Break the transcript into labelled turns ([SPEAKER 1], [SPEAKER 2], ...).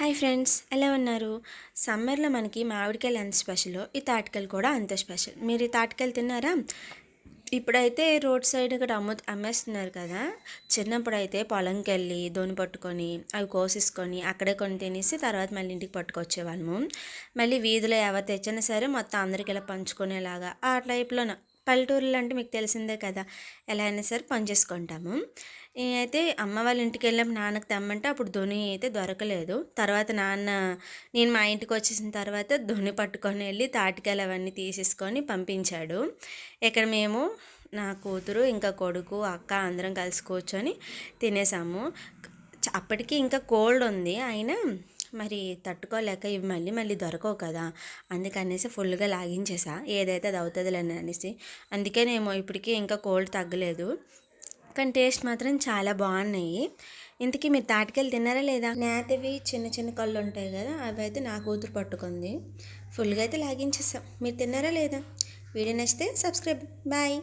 [SPEAKER 1] Hi friends ఎలా ఉన్నారు? సమ్మర్లో మనకి మామిడికాయలు ఎంత స్పెషలో ఈ తాటికాయలు కూడా అంత స్పెషల్. మీరు ఈ తాటికాయలు తిన్నారా? ఇప్పుడైతే రోడ్ సైడ్ ఇక్కడ అమ్ము అమ్మేస్తున్నారు కదా. చిన్నప్పుడు అయితే పొలంకి వెళ్ళి దోని పట్టుకొని అవి కోసేసుకొని అక్కడే కొని తినేసి తర్వాత మళ్ళీ ఇంటికి పట్టుకొచ్చేవాళ్ళము. మళ్ళీ వీధిలో ఎవరు తెచ్చినా సరే మొత్తం అందరికి ఇలా పంచుకునేలాగా ఆ టైప్లోన. పల్లెటూరులు అంటే మీకు తెలిసిందే కదా ఎలా అయినా సరే పని చేసుకుంటాము. అయితే అమ్మ వాళ్ళ ఇంటికి వెళ్ళినప్పుడు నాన్నకు తెమ్మంటే అప్పుడు ధోని అయితే దొరకలేదు. తర్వాత నాన్న నేను మా ఇంటికి వచ్చేసిన తర్వాత ధోని పట్టుకొని వెళ్ళి తాటికాయలు అవన్నీ తీసేసుకొని పంపించాడు. ఇక్కడ మేము నా కూతురు ఇంకా కొడుకు అక్క అందరం కలిసి కూర్చొని తినేసాము. అప్పటికి ఇంకా కోల్డ్ ఉంది. అయినా మరి తట్టుకోలేక ఇవి మళ్ళీ మళ్ళీ దొరకవు కదా. అందుకనేసి ఫుల్గా లాగించేసా. ఏదైతే అది అవుతుందిలే అనేసి. అందుకేనేమో ఇప్పటికీ ఇంకా కోల్డ్ తగ్గలేదు. కానీ టేస్ట్ మాత్రం చాలా బాగున్నాయి. ఇంతకీ మీరు తాటికెళ్ళి తిన్నారా లేదా? నేతవి చిన్న చిన్న కళ్ళు ఉంటాయి కదా అవి అయితే నా కూతురు పట్టుకుంది. ఫుల్గా అయితే లాగించేసాం. మీరు తిన్నారా లేదా? వీడియో నచ్చితే సబ్స్క్రైబ్. బాయ్.